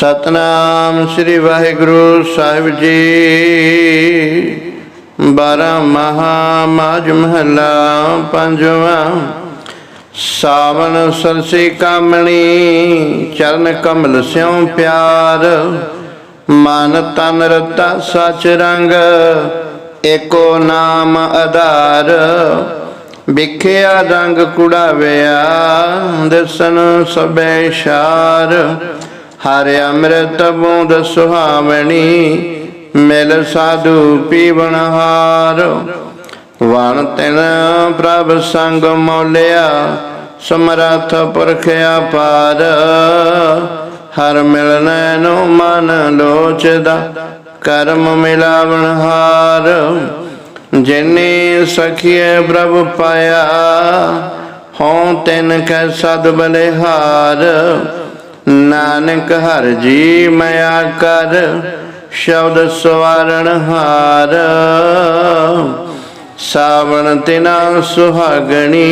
ਸਤਨਾਮ ਸ੍ਰੀ ਵਾਹਿਗੁਰੂ ਸਾਹਿਬ ਜੀ। ਬਾਰਾਂ ਮਹਾ ਮਾਜ ਮਹੱਲਾ ਪੰਜਵਾਂ। ਸਾਵਨ ਸਰਸੀ ਕਾਮਣੀ, ਚਰਨ ਕਮਲ ਸਿਉ ਪਿਆਰ। ਮਨ ਤਨ ਰਤਾ ਸਚ ਰੰਗ, ਏਕੋ ਨਾਮ ਆਧਾਰ। ਵਿਖਿਆ ਰੰਗ ਕੁੜਾਵਿਆ ਦਰਸ਼ਨ ਸਬੈ ਸ਼ਾਰ। ਹਰਿ ਅੰਮ੍ਰਿਤ ਬੂੰਦ ਸੁਹਾਵਣੀ, ਮਿਲ ਸਾਧੂ ਪੀਵਨ ਹਾਰ। ਵਣ ਤਿਨ ਪ੍ਰਭ ਸੰਗ ਮੌਲਿਆ, ਸਮਰਥ ਪੁਰਖ ਅਪਾਰ। ਹਰ ਮਿਲਨੈ ਨੂੰ ਮਨ ਲੋਚਦਾ, ਕਰਮ ਮਿਲਾਵਣ ਹਾਰ। ਜਿਨੇ ਸਖੀਏ ਪ੍ਰਭ ਪਾਇਆ ਹਉ ਤਿਨ ਕੈ ਸਦ ਬਲਿਹਾਰ। ਨਾਨਕ ਹਰ ਜੀ ਮਿਆ ਕਰ, ਸ਼ਬਦ ਸਵਾਰਣ ਹਾਰ। ਸਾਵਣ ਤਿਨਾ ਸੁਹਾਗਣੀ,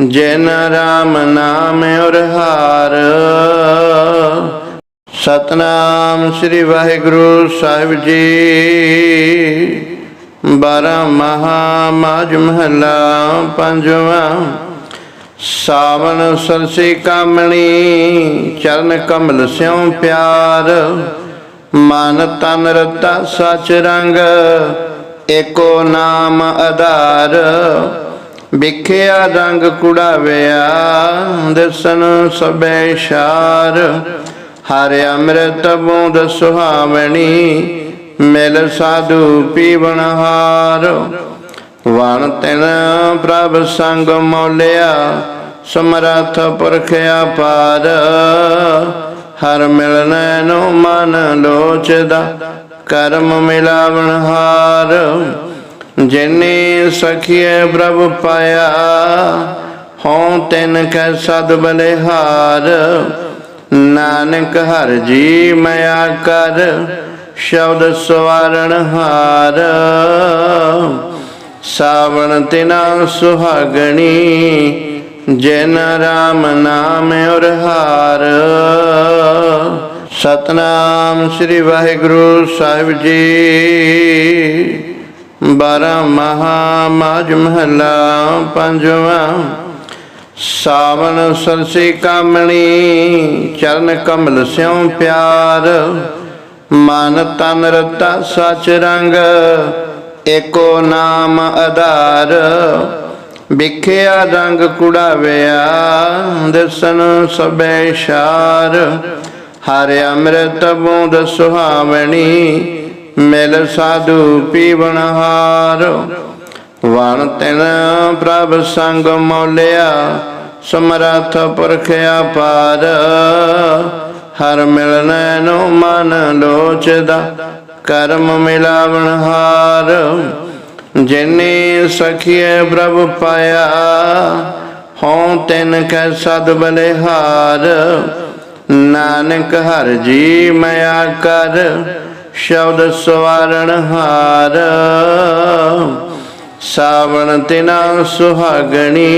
ਜਿਨ ਰਾਮ ਨਾਮ ਔਰ ਹਾਰ। ਸਤਨਾਮ ਸ੍ਰੀ ਵਾਹਿਗੁਰੂ ਸਾਹਿਬ ਜੀ, ਬਾਰਾਂ ਮਹਾ ਮਾਜ ਮਹੱਲਾ ਪੰਜਵਾਂ ਸਾਵਣ ਸਰਸੀ ਕਾਮਣੀ, ਚਰਨ ਕਮਲ ਸਿਉ ਪਿਆਰ। ਮਨ ਤਨ ਰਤਾ ਸਚ ਰੰਗ, ਏਕੋ ਨਾਮ ਆਧਾਰ। ਵਿਖਿਆ ਰੰਗ ਕੁੜਾਵਿਆ ਦਰਸ਼ਨ ਸਬੈ ਸ਼ਾਰ। ਹਰਿ ਅੰਮ੍ਰਿਤ ਬੂੰਦ ਸੁਹਾਵਣੀ, ਮਿਲ ਸਾਧੂ ਪੀਵਣਹਾਰ ਵਣ ਤਿਨ ਪ੍ਰਭ ਸੰਗ ਮੌਲਿਆ, ਸਮਰਥ ਪੁਰਖ ਅਪਾਰ। ਹਰ ਮਿਲਨੈ ਨੂੰ ਮਨ ਲੋਚਦਾ, ਕਰਮ ਮਿਲਾਵਣ ਹਾਰ। ਜਿਨੇ ਸਖੀਏ ਪ੍ਰਭ ਪਾਇਆ ਹਉ ਤਿਨ ਕੈ ਸਦ ਬਲਿਹਾਰ। ਨਾਨਕ ਹਰ ਜੀ ਮਿਆ ਕਰ, ਸ਼ਬਦ ਸਵਾਰਣ ਹਾਰ। ਸਾਵਣ ਤਿਨਾ ਸੁਹਾਗਣੀ, ਜਿਨ ਰਾਮ ਨਾਮ ਔਰ ਹਾਰ। ਸਤਨਾਮ ਸ੍ਰੀ ਵਾਹਿਗੁਰੂ ਸਾਹਿਬ ਜੀ। ਬਾਰਾਂ ਮਹਾ ਮਾਜ ਮਹੱਲਾ ਪੰਜਵਾਂ। ਸਾਵਨ ਸਰਸੀ ਕਾਮਣੀ, ਚਰਨ ਕਮਲ ਸਿਉ ਪਿਆਰ। ਮਨ ਤਨ ਰਤਾ ਸਚ ਰੰਗ ਏਕੋ ਨਾਮ ਆਧਾਰ, ਵਿਖਿਆ ਰੰਗ ਕੁੜਾਵਿਆ, ਦਰਸ਼ਨ ਸਬੈ ਸ਼ਾਰ। ਹਰਿ ਅੰਮ੍ਰਿਤ ਬੂੰਦ ਸੁਹਾਵਣੀ, ਮਿਲ ਸਾਧੂ ਪੀਵਨ ਹਾਰ। ਵਣ ਤਿਨ ਪ੍ਰਭ ਸੰਗ ਮੌਲਿਆ, ਸਮਰਥ ਪੁਰਖ ਅਪਾਰ। ਹਰ ਮਿਲਨੈ ਨੂੰ ਮਨ ਲੋਚਦਾ ਕਰਮ ਮਿਲਾਵਣ ਹਾਰ, ਜਿਨੇ ਸਖੀਏ ਪ੍ਰਭ ਪਾਇਆ, ਹਉ ਤਿਨ ਕੈ ਸਦ ਬਲਿਹਾਰ। ਨਾਨਕ ਹਰ ਜੀ ਮਿਆ ਕਰ, ਸ਼ਬਦ ਸਵਾਰਣ ਹਾਰ। ਸਾਵਣ ਤਿਨਾ ਸੁਹਾਗਣੀ,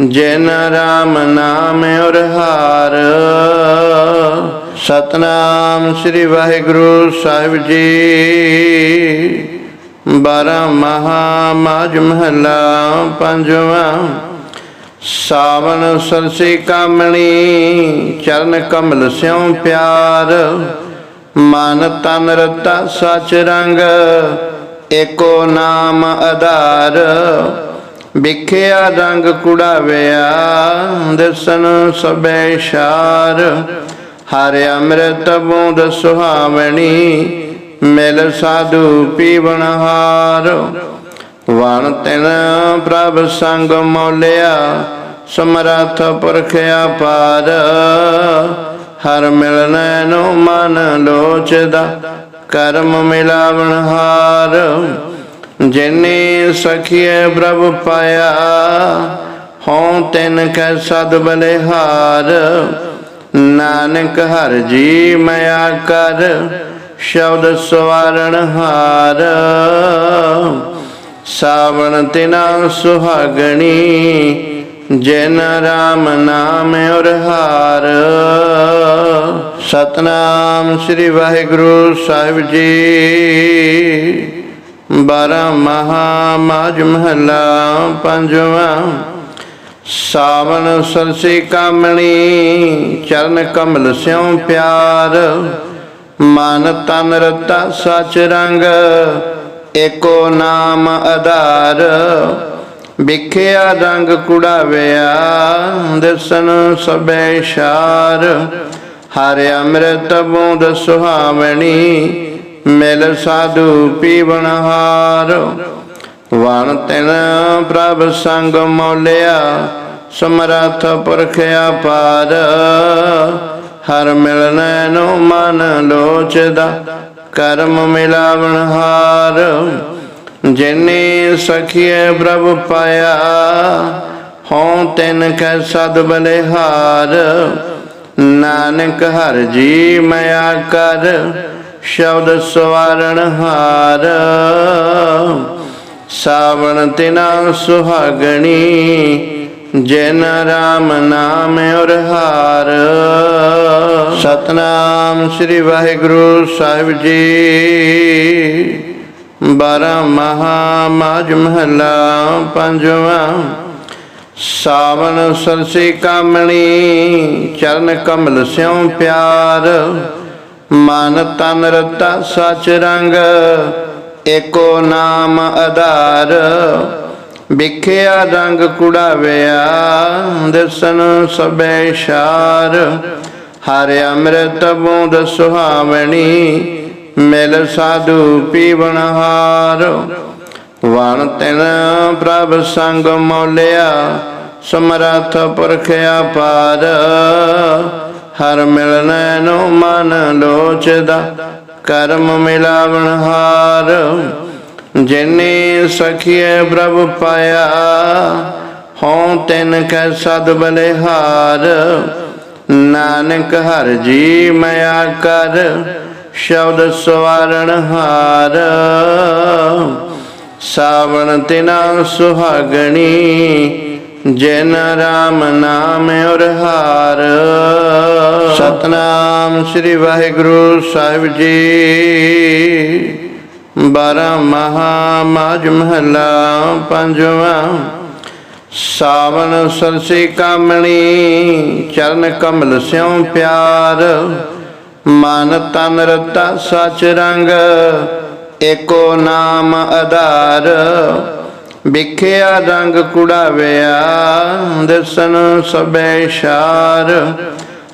ਜਿਨ ਰਾਮ ਨਾਮ ਔਰ ਹਾਰ। ਸਤਨਾਮ ਸ੍ਰੀ ਵਾਹਿਗੁਰੂ ਸਾਹਿਬ ਜੀ। ਬਾਰਾਂ ਮਹਾ ਮਾਜ ਮਹੱਲਾ ਪੰਜਵਾਂ। ਸਾਵਨ ਸਰਸੀ ਕਾਮਣੀ, ਚਰਨ ਕਮਲ ਸਿਉ ਪਿਆਰ। ਮਨ ਤਨ ਰਤਾ ਸਚ ਰੰਗ, ਏਕੋ ਨਾਮ ਆਧਾਰ। ਵਿਖਿਆ ਰੰਗ ਕੁੜਾਵਿਆ ਦਰਸ਼ਨ ਸਬੈ ਸ਼ਾਰ। ਹਰਿ ਅੰਮ੍ਰਿਤ ਬੂੰਦ ਸੁਹਾਵਣੀ, ਮਿਲ ਸਾਧੂ ਪੀਵਨ ਹਾਰ। ਵਣ ਤਿਨ ਪ੍ਰਭ ਸੰਗ ਮੌਲਿਆ, ਸਮਰਥ ਪੁਰਖ ਅਪਾਰ। ਹਰ ਮਿਲਨੈ ਨੂੰ ਮਨ ਲੋਚਦਾ, ਕਰਮ ਮਿਲਾਵਣ ਹਾਰ। ਜਿਨੇ ਸਖੀਏ ਪ੍ਰਭ ਪਾਇਆ ਹਉ ਤਿਨ ਕੈ ਸਦ ਬਲਿਹਾਰ। ਨਾਨਕ ਹਰ ਜੀ ਮਿਆ ਕਰ, ਸ਼ਬਦ ਸਵਾਰਣ ਹਾਰ। ਸਾਵਣ ਤਿਨਾ ਸੁਹਾਗਣੀ, ਜਿਨ ਰਾਮ ਨਾਮ ਔਰ ਹਾਰ। ਸਤਨਾਮ ਸ੍ਰੀ ਵਾਹਿਗੁਰੂ ਸਾਹਿਬ ਜੀ। ਬਾਰਾਂ ਮਹਾ ਮਾਜ ਮਹੱਲਾ, ਪੰਜਵਾਂ ਸਾਵਣ ਸਰਸੀ ਕਾਮਣੀ, ਚਰਨ ਕਮਲ ਸਿਉ ਪਿਆਰ। ਮਨ ਤਨ ਰਤਾ ਸਚ ਰੰਗ, ਏਕੋ ਨਾਮ ਆਧਾਰ। ਵਿਖਿਆ ਰੰਗ ਕੁੜਾਵਿਆ ਦਰਸ਼ਨ ਸਬੈ ਸ਼ਾਰ। ਹਰਿ ਅੰਮ੍ਰਿਤ ਬੂੰਦ ਸੁਹਾਵਣੀ, ਮਿਲ ਸਾਧੂ ਪੀਵਨਹਾਰ ਵਣ ਤਿਨ ਪ੍ਰਭ ਸੰਗ ਮੌਲਿਆ, ਸਮਰੱਥ ਪੁਰਖ ਅਪਾਰ। ਹਰ ਮਿਲਨੈ ਨੂੰ ਮਨ ਲੋਚਦਾ, ਕਰਮ ਮਿਲਾਵਣ ਹਾਰ। ਜਿਨੇ ਸਖੀਏ ਪ੍ਰਭ ਪਾਇਆ ਹਉ ਤਿਨ ਕੈ ਸਦ ਬਲਿਹਾਰ। ਨਾਨਕ ਹਰ ਜੀ ਮਿਆ ਕਰ, ਸ਼ਬਦ ਸਵਾਰਣ ਹਾਰ। ਸਾਵਣ ਤਿਨਾ ਸੁਹਾਗਣੀ, ਜਿਨ ਰਾਮ ਨਾਮ ਔਰ ਹਾਰ। ਸਤਨਾਮ ਸ੍ਰੀ ਵਾਹਿਗੁਰੂ ਸਾਹਿਬ ਜੀ। ਬਾਰਾਂ ਮਹਾ ਮਾਜ ਮਹੱਲਾ ਪੰਜਵਾਂ। ਸਾਵਣ ਸਰਸੀ ਕਾਮਣੀ, ਚਰਨ ਕਮਲ ਸਿਉ ਪਿਆਰ। ਮਨ ਤਨ ਰਤਾ ਸਚ ਰੰਗ ਏਕੋ ਨਾਮ ਆਧਾਰ, ਵਿਖਿਆ ਰੰਗ ਕੁੜਾਵਿਆ ਦਰਸ਼ਨ ਸਬੈ ਸ਼ਾਰ। ਹਰਿ ਅੰਮ੍ਰਿਤ ਬੂੰਦ ਸੁਹਾਵਣੀ, ਮਿਲ ਸਾਧੂ ਪੀਵਨ ਹਾਰ। ਵਣ ਤਿਨ ਪ੍ਰਭ ਸੰਗ ਮੌਲਿਆ, ਸਮਰਥ ਪੁਰਖ ਅਪਾਰ। ਹਰ ਮਿਲਨੈ ਨੂੰ ਮਨ ਲੋਚਦਾ ਕਰਮ ਮਿਲਾਵਣ ਹਾਰ, ਜਿਨੇ ਸਖੀਏ ਪ੍ਰਭ ਪਾਇਆ, ਹਉ ਤਿਨ ਕੈ ਸਦ ਬਲਿਹਾਰ। ਨਾਨਕ ਹਰ ਜੀ ਮਿਆ ਕਰ, ਸ਼ਬਦ ਸਵਾਰਣ ਹਾਰ। ਸਾਵਣ ਤਿਨਾ ਸੁਹਾਗਣੀ ਜਿਨ ਰਾਮ ਨਾਮ ਔਰ ਹਾਰ। ਸਤਨਾਮ ਸ੍ਰੀ ਵਾਹਿਗੁਰੂ ਸਾਹਿਬ ਜੀ। ਬਾਰਾਂ ਮਹਾ ਮਾਜ ਮਹੱਲਾ ਪੰਜਵਾਂ। ਸਾਵਣ ਸਰਸੀ ਕਾਮਣੀ, ਚਰਨ ਕਮਲ ਸਿਉ ਪਿਆਰ। ਮਨ ਤਨ ਰਤਾ ਸਚ ਰੰਗ, ਏਕੋ ਨਾਮ ਆਧਾਰ। ਵਿਖਿਆ ਰੰਗ ਕੁੜਾਵਿਆ ਦਰਸ਼ਨ ਸਬੈ ਸ਼ਾਰ।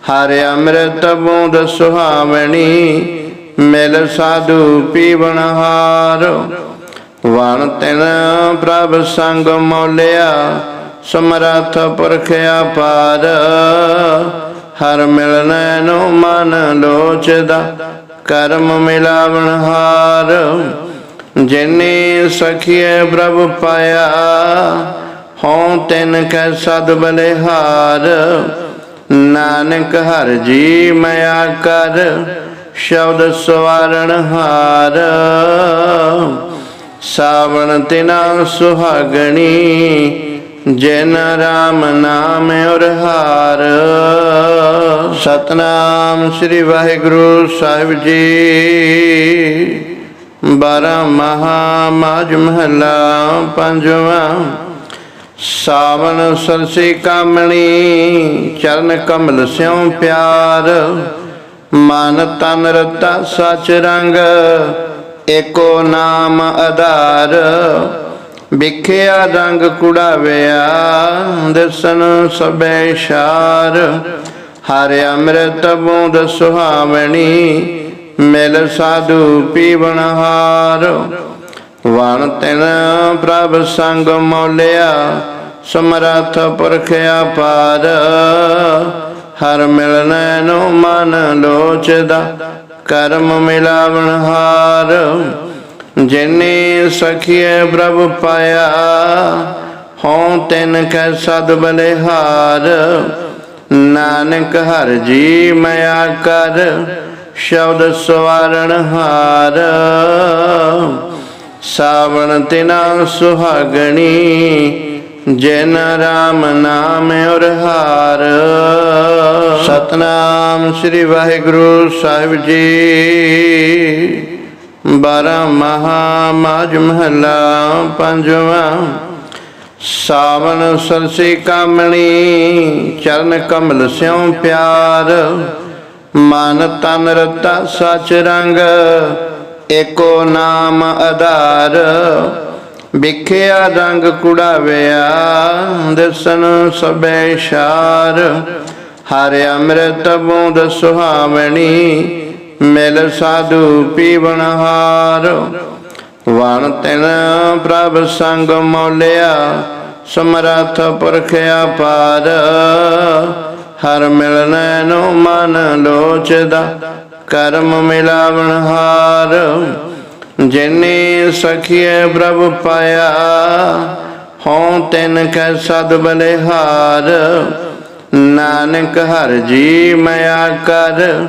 ਹਰਿ ਅੰਮ੍ਰਿਤ ਬੂੰਦ ਸੁਹਾਵਣੀ, ਮਿਲ ਸਾਧੂ ਪੀਵਨ ਹਾਰ। ਵਣ ਤਿਨ ਪ੍ਰਭ ਸੰਗ ਮੌਲਿਆ, ਸਮਰਥ ਪੁਰਖ ਅਪਾਰ। ਹਰ ਮਿਲਨੈ ਨੂੰ ਮਨ ਲੋਚਦਾ, ਕਰਮ ਮਿਲਾਵਣ ਹਾਰ। ਜਿਨੇ ਸਖੀਏ ਪ੍ਰਭ ਪਾਇਆ, ਹਉ ਤਿਨ ਕੈ ਸਦ ਬਲਿਹਾਰ। ਨਾਨਕ ਹਰ ਜੀ ਮਿਆ ਕਰ, ਸ਼ਬਦ ਸਵਾਰਣ ਹਾਰ। ਸਾਵਣ ਤਿਨਾ ਸੁਹਾਗਣੀ, ਜਿਨ ਰਾਮ ਨਾਮ ਔਰ ਹਾਰ। ਸਤਨਾਮ ਸ੍ਰੀ ਵਾਹਿਗੁਰੂ ਸਾਹਿਬ ਜੀ। ਬਾਰਾਂ ਮਹਾ ਮਾਜ ਮਹੱਲਾ ਪੰਜਵਾਂ ਸਾਵਣ ਸਰਸੀ ਕਾਮਣੀ, ਚਰਨ ਕਮਲ ਸਿਉ ਪਿਆਰ। ਮਨ ਤਨ ਰਤਾ ਸਚ ਰੰਗ, ਏਕੋ ਨਾਮ ਆਧਾਰ। ਵਿਖਿਆ ਰੰਗ ਕੁੜਾਵਿਆ, ਦਰਸ਼ਨ ਸਬੈ ਸ਼ਾਰ ਹਰਿ ਅੰਮ੍ਰਿਤ ਬੂੰਦ ਸੁਹਾਵਣੀ ਮਿਲ ਸਾਧੂ ਪੀਵਨ ਹਾਰ। ਵਣ ਤਿਨ ਪ੍ਰਭ ਸੰਗ ਮੌਲਿਆ, ਸਮਰਥ ਪੁਰਖ ਅਪਾਰ। ਹਰ ਮਿਲਨੈ ਨੂੰ ਮਨ ਲੋਚਦਾ, ਕਰਮ ਮਿਲਾਵਣ ਹਾਰ। ਜਿਨੇ ਸਖੀਏ ਪ੍ਰਭ ਪਾਇਆ ਹਉ ਤਿਨ ਕੈ ਸਦ ਬਲਿਹਾਰ। ਨਾਨਕ ਹਰ ਜੀ ਮਿਆ ਕਰ ਸ਼ਬਦ ਸਵਾਰਣ ਹਾਰ। ਸਾਵਣ ਤਿਨਾ ਸੁਹਾਗਣੀ, ਜਿਨ ਰਾਮ ਨਾਮ ਔਰ ਹਾਰ। ਸਤਨਾਮ ਸ੍ਰੀ ਵਾਹਿਗੁਰੂ ਸਾਹਿਬ ਜੀ। ਬਾਰਾਂ ਮਹਾ ਮਾਜ ਮਹੱਲਾ ਪੰਜਵਾਂ। ਸਾਵਣ ਸਰਸੀ ਕਾਮਣੀ, ਚਰਨ ਕਮਲ ਸਿਉ ਪਿਆਰ। ਮਨ ਤਨ ਰਤਾ ਸਚ ਰੰਗ, ਏਕੋ ਨਾਮ ਆਧਾਰ। ਵਿਖਿਆ ਰੰਗ ਕੁੜਾਵਿਆ ਦਰਸ਼ਨ ਸਬੈ ਸ਼ਾਰ। ਹਰਿ ਅੰਮ੍ਰਿਤ ਬੂੰਦ ਸੁਹਾਵਣੀ, ਮਿਲ ਸਾਧੂ ਪੀਵਨ ਹਾਰ। ਵਣ ਤਿਨ ਪ੍ਰਭ ਸੰਗ ਮੌਲਿਆ, ਸਮਰਥ ਪੁਰਖ ਅਪਾਰ। ਹਰ ਮਿਲਨੈ ਨੂੰ ਮਨ ਲੋਚਦਾ, ਕਰਮ ਮਿਲਾਵਣ ਹਾਰ। ਜਿਨੇ ਸਖੀਏ ਪ੍ਰਭ ਪਾਇਆ ਹਉ ਤਿਨ ਕੈ ਸਦ ਬਲਿਹਾਰ। ਨਾਨਕ ਹਰ ਜੀ ਮਇਆ ਕਰ,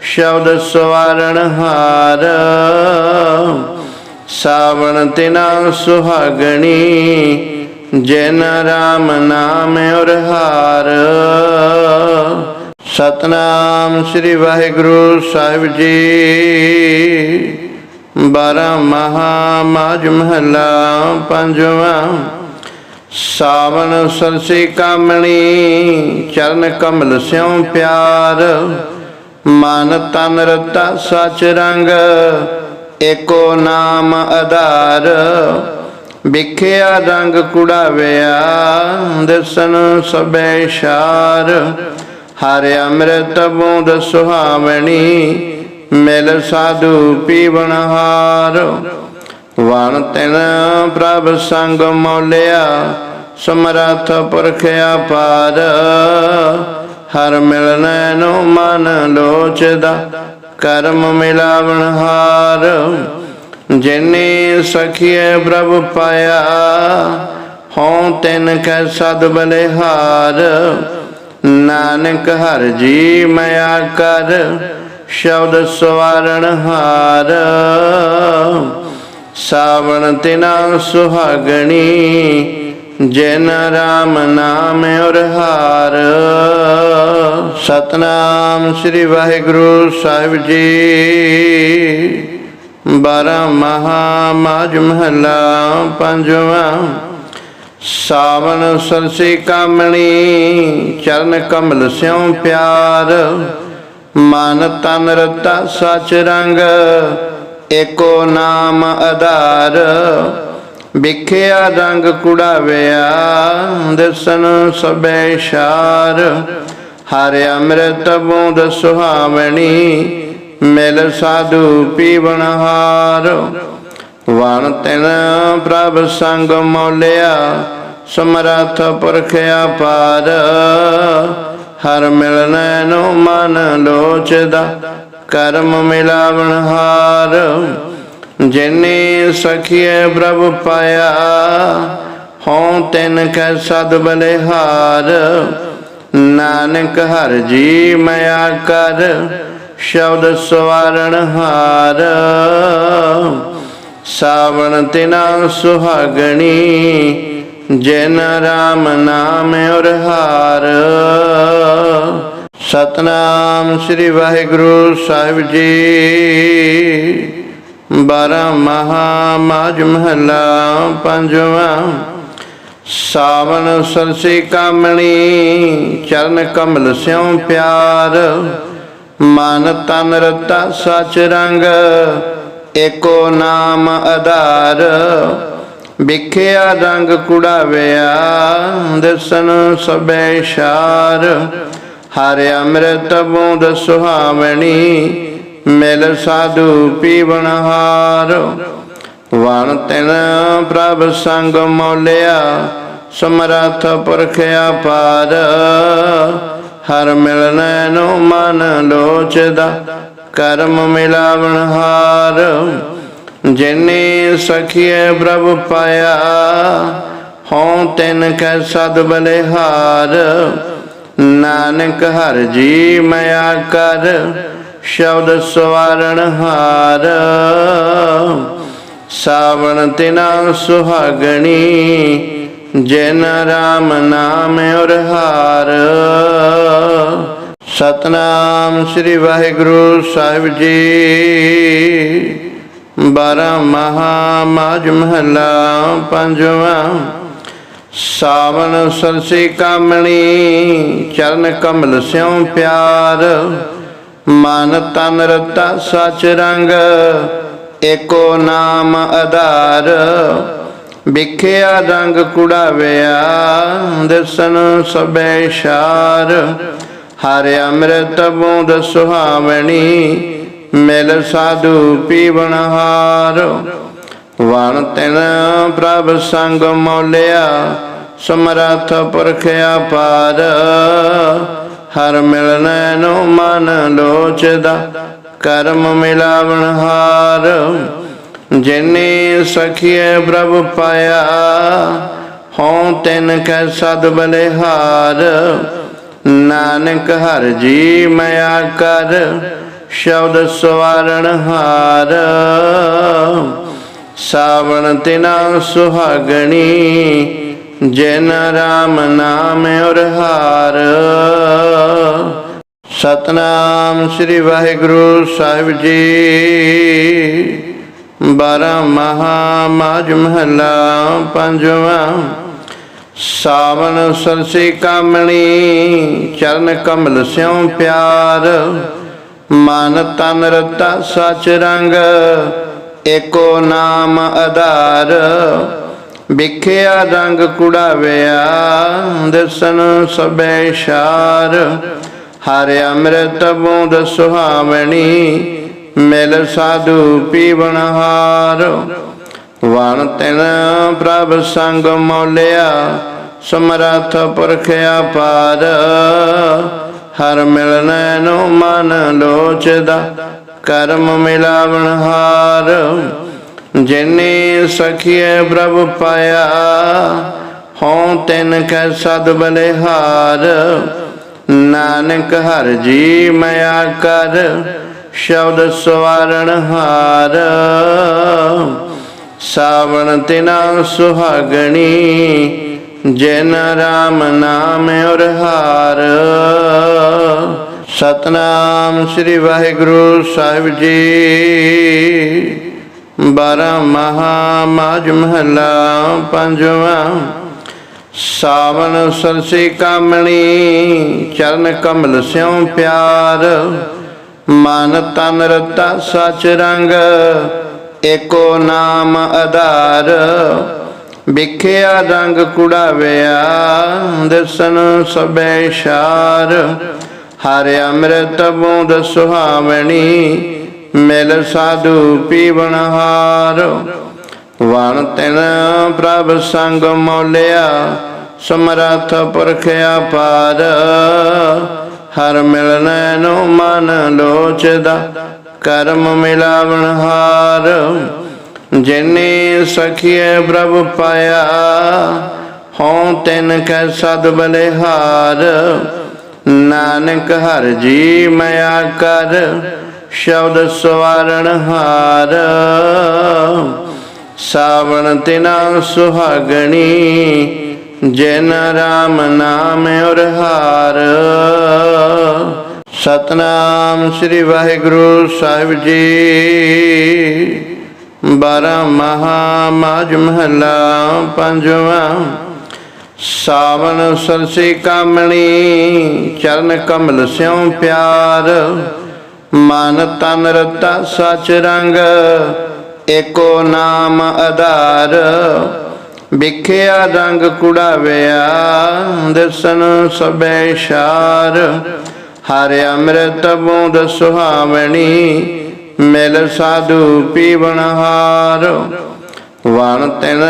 ਸ਼ਬਦ ਸਵਾਰਣ ਹਾਰ। ਸਾਵਣ ਤਿਨਾ ਸੁਹਾਗਣੀ ਜਿਨ ਰਾਮ ਨਾਮ ਔਰ ਹਾਰ। ਸਤਨਾਮ ਸ੍ਰੀ ਵਾਹਿਗੁਰੂ ਸਾਹਿਬ ਜੀ। ਬਾਰਾਂ ਮਹਾ ਮਾਜ ਮਹੱਲਾ ਪੰਜਵਾਂ। ਸਾਵਨ ਸਰਸੀ ਕਾਮਣੀ, ਚਰਨ ਕਮਲ ਸਿਉ ਪਿਆਰ। ਮਨ ਤਨ ਰਤਾ ਸਚ ਰੰਗ, ਏਕੋ ਨਾਮ ਆਧਾਰ। ਵਿਖਿਆ ਰੰਗ ਕੁੜਾਵਿਆ ਦਰਸ਼ਨ ਸਬੈ ਸ਼ਾਰ। ਹਰਿ ਅੰਮ੍ਰਿਤ ਬੂੰਦ ਸੁਹਾਵਣੀ, ਮਿਲ ਸਾਧੂ ਪੀਵਨ ਹਾਰ। ਵਣ ਤਿਨ ਪ੍ਰਭ ਸੰਗ ਮੌਲਿਆ, ਸਮਰਥ ਪੁਰਖ ਅਪਾਰ। ਹਰ ਮਿਲਨੈ ਨੂੰ ਮਨ ਲੋਚਦਾ, ਕਰਮ ਮਿਲਾਵਣ ਹਾਰ। ਜਿਨੇ ਸਖੀਏ ਪ੍ਰਭ ਪਾਇਆ, ਹਉ ਤਿਨ ਕੈ ਸਦ ਬਲਿਹਾਰ। ਨਾਨਕ ਹਰ ਜੀ ਮਇਆ ਕਰ, ਸ਼ਬਦ ਸਵਾਰਣ ਹਾਰ। ਸਾਵਣ ਤਿਨਾ ਸੁਹਾਗਣੀ, ਜਿਨ ਰਾਮ ਨਾਮ ਔਰ ਹਾਰ। ਸਤਨਾਮ ਸ੍ਰੀ ਵਾਹਿਗੁਰੂ ਸਾਹਿਬ ਜੀ। ਬਾਰਾਂ ਮਹਾ ਮਾਜ ਮਹੱਲਾ, ਪੰਜਵਾਂ ਸਾਵਨ ਸਰਸੀ ਕਾਮਣੀ, ਚਰਨ ਕਮਲ ਸਿਉ ਪਿਆਰ। ਮਨ ਤਨ ਰਤਾ ਸਚ ਰੰਗ, ਏਕੋ ਨਾਮ ਆਧਾਰ। ਵਿਖਿਆ ਰੰਗ ਕੁੜਾਵਿਆ, ਦਰਸ਼ਨ ਸਬੈ ਸ਼ਾਰ ਹਰਿ ਅੰਮ੍ਰਿਤ ਬੂੰਦ ਸੁਹਾਵਣੀ ਮਿਲ ਸਾਧੂ ਪੀਵਨ ਹਾਰ। ਵਣ ਤਿਨ ਪ੍ਰਭ ਸੰਗ ਮੌਲਿਆ, ਸਮਰੱਥ ਪੁਰਖ ਅਪਾਰ। ਹਰ ਮਿਲਨੈ ਨੂੰ ਮਨ ਲੋਚਦਾ, ਕਰਮ ਮਿਲਾਵਣ ਹਾਰ। ਜਿਨੇ ਸਖੀਏ ਪ੍ਰਭ ਪਾਇਆ, ਹਉ ਤਿਨ ਕੈ ਸਦ ਬਲਿਹਾਰ। ਨਾਨਕ ਹਰ ਜੀ ਮਇਆ ਕਰ। ਸ਼ਬਦ ਸਵਾਰਣ ਹਾਰ। ਸਾਵਣ ਤਿਨਾ ਸੁਹਾਗਣੀ, ਜਿਨ ਰਾਮ ਨਾਮ ਔਰ ਹਾਰ। ਸਤਨਾਮ ਸ੍ਰੀ ਵਾਹਿਗੁਰੂ ਸਾਹਿਬ ਜੀ। ਬਾਰਾਂ ਮਹਾ ਮਾਜ ਮਹੱਲਾ ਪੰਜਵਾਂ। ਸਾਵਣ ਸਰਸੀ ਕਾਮਣੀ, ਚਰਨ ਕਮਲ ਸਿਉ ਪਿਆਰ। ਮਨ ਤਨ ਰਤਾ ਸਚ ਰੰਗ, ਏਕੋ ਨਾਮ ਆਧਾਰ। ਵਿਖਿਆ ਰੰਗ ਕੁੜਾਵਿਆ ਦਰਸ਼ਨ ਸਬੈ ਸ਼ਾਰ। ਹਰਿ ਅੰਮ੍ਰਿਤ ਬੂੰਦ ਸੁਹਾਵਣੀ, ਮਿਲ ਸਾਧੂ ਪੀਵਨ ਹਾਰ। ਵਣ ਤਿਨ ਪ੍ਰਭ ਸੰਗ ਮੌਲਿਆ, ਸਮਰਥ ਪੁਰਖ ਅਪਾਰ। ਹਰ ਮਿਲਨੈ ਨੂੰ ਮਨ ਲੋਚਦਾ। ਕਰਮ ਮਿਲਾਵਣ ਹਾਰ, ਜਿਨੇ ਸਖੀਏ ਪ੍ਰਭ ਪਾਇਆ, ਹਉ ਤਿਨ ਕੈ ਸਦ ਬਲਿਹਾਰ। ਨਾਨਕ ਹਰ ਜੀ ਮਇਆ ਕਰ, ਸ਼ਬਦ ਸਵਾਰਣ ਹਾਰ। ਸਾਵਣ ਤਿਨਾ ਸੁਹਾਗਣੀ ਜਿਨ ਰਾਮ ਨਾਮ ਔਰ ਹਾਰ। ਸਤਨਾਮ ਸ੍ਰੀ ਵਾਹਿਗੁਰੂ ਸਾਹਿਬ ਜੀ। ਬਾਰਾਂ ਮਹਾ ਮਾਝ ਮਹੱਲਾ ਪੰਜਵਾਂ। ਸਾਵਣ ਸਰਸੀ ਕਾਮਣੀ, ਚਰਨ ਕਮਲ ਸਿਉ ਪਿਆਰ। ਮਨ ਤਨ ਰਤਾ ਸਚ ਰੰਗ, ਏਕੋ ਨਾਮ ਆਧਾਰ। ਵਿਖਿਆ ਰੰਗ ਕੁੜਾਵਿਆ ਦਸਨ ਸਬੈ ਸ਼ਾਰ। ਹਰਿ ਅੰਮ੍ਰਿਤ ਬੂੰਦ ਸੁਹਾਵਣੀ, ਮਿਲ ਸਾਧੂ ਪੀਵਨ ਹਾਰ। ਵਣ ਤਿਨ ਪ੍ਰਭ ਸੰਗ ਮੌਲਿਆ, ਸਮਰਥ ਪੁਰਖ ਅਪਾਰ। ਹਰ ਮਿਲਨੈ ਨੂੰ ਮਨ ਲੋਚਦਾ, ਕਰਮ ਮਿਲਾਵਣ ਹਾਰ। ਜਿਨੇ ਸਖੀਏ ਪ੍ਰਭ ਪਾਇਆ, ਹਉ ਤਿਨ ਕੈ ਸਦ ਬਲਿਹਾਰ। ਨਾਨਕ ਹਰ ਜੀ ਮਇਆ ਕਰ, ਸ਼ਬਦ ਸਵਾਰਣ ਹਾਰ। ਸਾਵਣ ਤਿਨਾ ਸੁਹਾਗਣੀ, ਜਿਨ ਰਾਮ ਨਾਮ ਔਰ ਹਾਰ। ਸਤਨਾਮ ਸ੍ਰੀ ਵਾਹਿਗੁਰੂ ਸਾਹਿਬ ਜੀ। ਬਾਰਾਂ ਮਹਾ ਮਾਝ ਮਹੱਲਾ ਪੰਜਵਾਂ ਸਾਵਣ ਸਰਸੀ ਕਾਮਣੀ, ਚਰਨ ਕਮਲ ਸਿਉ ਪਿਆਰ। ਮਨ ਤਨ ਰਤਾ ਸਚ ਰੰਗ, ਏਕੋ ਨਾਮ ਆਧਾਰ। ਵਿਖਿਆ ਰੰਗ ਕੁੜਾਵਿਆ, ਦਸਨ ਸਬੈ ਸ਼ਾਰ। ਹਰਿ ਅੰਮ੍ਰਿਤ ਬੂੰਦ ਸੁਹਾਵਣੀ ਮਿਲ ਸਾਧੂ ਪੀਵਨ ਹਾਰ। ਵਣ ਤਿਨ ਪ੍ਰਭ ਸੰਗ ਮੌਲਿਆ, ਸਮਰੱਥ ਪੁਰਖ ਅਪਾਰ। ਹਰ ਮਿਲਨੈ ਨੂੰ ਮਨ ਲੋਚਦਾ, ਕਰਮ ਮਿਲਾਵਣ ਹਾਰ। ਜਿਨੇ ਸਖੀਏ ਪ੍ਰਭ ਪਾਇਆ, ਹਉ ਤਿਨ ਕੈ ਸਦ ਬਲਿਹਾਰ। ਨਾਨਕ ਹਰ ਜੀ ਮਇਆ ਕਰ ਸ਼ਬਦ ਸਵਾਰਣ ਹਾਰ। ਸਾਵਣ ਤਿਨਾ ਸੁਹਾਗਣੀ, ਜਿਨ ਰਾਮ ਨਾਮ ਔਰ ਹਾਰ। ਸਤਨਾਮ ਸ੍ਰੀ ਵਾਹਿਗੁਰੂ ਸਾਹਿਬ ਜੀ। ਬਾਰਾਂ ਮਹਾ ਮਾਜ ਮਹੱਲਾ ਪੰਜਵਾਂ। ਸਾਵਣ ਸਰਸੀ ਕਾਮਣੀ, ਚਰਨ ਕਮਲ ਸਿਉ ਪਿਆਰ। ਮਨ ਤਨ ਰਤਾ ਸਚ ਰੰਗ, ਏਕੋ ਨਾਮ ਆਧਾਰ। ਵਿਖਿਆ ਰੰਗ ਕੁੜਾਵਿਆ, ਦਸਨ ਸਬੈ ਸ਼ਾਰ। ਹਰਿ ਅੰਮ੍ਰਿਤ ਬੂੰਦ ਸੁਹਾਵਣੀ, ਮਿਲ ਸਾਧੂ ਪੀਵਨ ਹਾਰ। ਵਣ ਤਿਨ ਪ੍ਰਭ ਸੰਗ ਮੌਲਿਆ, ਸਮਰਥ ਪੁਰਖ ਅਪਾਰ। ਹਰ ਮਿਲਨੈ ਨੂੰ ਮਨ ਲੋਚਦਾ, ਕਰਮ ਮਿਲਾਵਣ ਹਾਰ। ਜਿਨੇ ਸਖੀਏ ਪ੍ਰਭ ਪਾਇਆ ਹਉ ਤਿਨ ਕੈ ਸਦ ਬਲਿਹਾਰ। ਨਾਨਕ ਹਰ ਜੀ ਮਇਆ ਕਰ, ਸ਼ਬਦ ਸਵਾਰਣ ਹਾਰ। ਸਾਵਣ ਤਿਨਾ ਸੁਹਾਗਣੀ ਜਿਨ ਰਾਮ ਨਾਮ ਔਰ ਹਾਰ। ਸਤਨਾਮ ਸ੍ਰੀ ਵਾਹਿਗੁਰੂ ਸਾਹਿਬ ਜੀ। ਬਾਰਾਂ ਮਹਾ ਮਾਝ ਮਹੱਲਾ ਪੰਜਵਾਂ। ਸਾਵਣ ਸਰਸੀ ਕਾਮਣੀ, ਚਰਨ ਕਮਲ ਸਿਉ ਪਿਆਰ। ਮਨ ਤਨ ਰਤਾ ਸਚ ਰੰਗ, ਏਕੋ ਨਾਮ ਆਧਾਰ। ਵਿਖਿਆ ਰੰਗ ਕੁੜਾਵਿਆ, ਦਸਨ ਸਬੈ ਸ਼ਾਰ। ਹਰਿ ਅੰਮ੍ਰਿਤ ਬੂੰਦ ਸੁਹਾਵਣੀ, ਮਿਲ ਸਾਧੂ ਪੀਵਨ ਹਾਰ। ਵਣ ਤਿਨ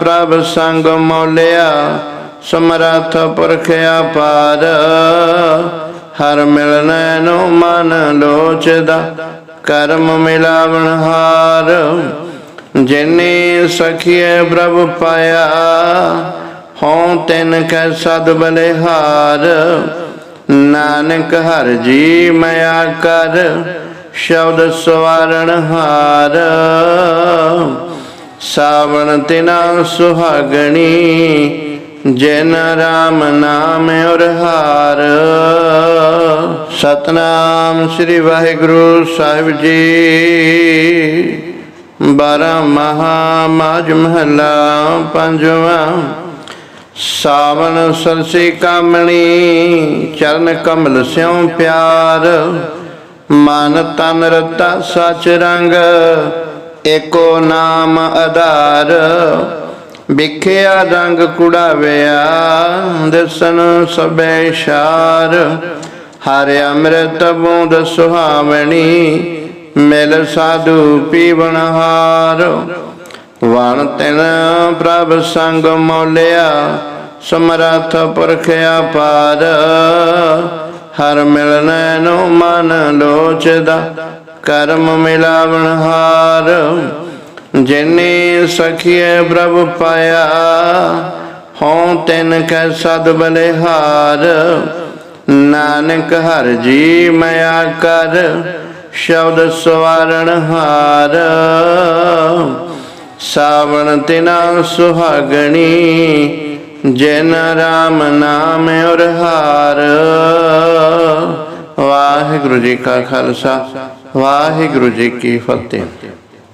ਪ੍ਰਭ ਸੰਗ ਮੌਲਿਆ, ਸਮਰਥ ਪੁਰਖ ਅਪਾਰ। ਹਰ ਮਿਲਨੈ ਨੂੰ ਮਨ ਲੋਚਦਾ, ਕਰਮ ਮਿਲਾਵਣ ਹਾਰ। ਜਿਨੇ ਸਖੀਏ ਪ੍ਰਭ ਪਾਇਆ, ਹਉ ਤਿਨ ਕੈ ਸਦ ਬਲਿਹਾਰ। ਨਾਨਕ ਹਰ ਜੀ ਮਇਆ ਕਰ, ਸ਼ਬਦ ਸਵਾਰਣ ਹਾਰ। ਸਾਵਣ ਤਿਨਾ ਸੁਹਾਗਣੀ, ਜਿਨ ਰਾਮ ਨਾਮ ਔਰ ਹਾਰ। ਸਤਨਾਮ ਸ੍ਰੀ ਵਾਹਿਗੁਰੂ ਸਾਹਿਬ ਜੀ। ਬਾਰਾਂ ਮਹਾ ਮਾਜ ਮਹਲਾ, ਪੰਜਵਾ ਸਾਵਣ ਸਰਸੀ ਕਾਮਣੀ, ਚਰਨ ਕਮਲ ਸਿਉ ਪਿਆਰ। ਮਨ ਤਨ ਰਤਾ ਸਚ ਰੰਗ, ਏਕੋ ਨਾਮ ਆਧਾਰ। ਵਿਖਿਆ ਰੰਗ ਕੁੜਾਵਿਆ, ਦਰਸ਼ਨ ਸਬੈ ਸ਼ਾਰ ਹਰਿ ਅੰਮ੍ਰਿਤ ਬੂੰਦ ਸੁਹਾਵਣੀ ਮਿਲ ਸਾਧੂ ਪੀਵਨ ਹਾਰ। ਵਣ ਤਿਨ ਪ੍ਰਭ ਸੰਗ ਮੌਲਿਆ, ਸਮਰੱਥ ਪੁਰਖਿਆ ਪਾਰ ਹਰ ਮਿਲਨੈ ਨੂੰ ਮਨ ਲੋਚਦਾ, ਕਰਮ ਮਿਲਾਵਣ ਹਾਰ। ਜਿਨੇ ਸਖੀਏ ਪ੍ਰਭ ਪਾਇਆ, ਹਉ ਤਿਨ ਕੈ ਸਦ ਬਲਿਹਾਰ। ਨਾਨਕ ਹਰ ਜੀ ਮਇਆ ਕਰ ਸ਼ਬਦ ਸਵਾਰਣ ਹਾਰ। ਸਾਵਣ ਤਿਨਾ ਸੁਹਾਗਣੀ, ਜਿਨ ਰਾਮ ਨਾਮ ਔਰ ਹਾਰ। ਵਾਹਿਗੁਰੂ ਜੀ ਕਾ ਖਾਲਸਾ, ਵਾਹਿਗੁਰੂ ਜੀ ਕੀ ਫਤਿਹ।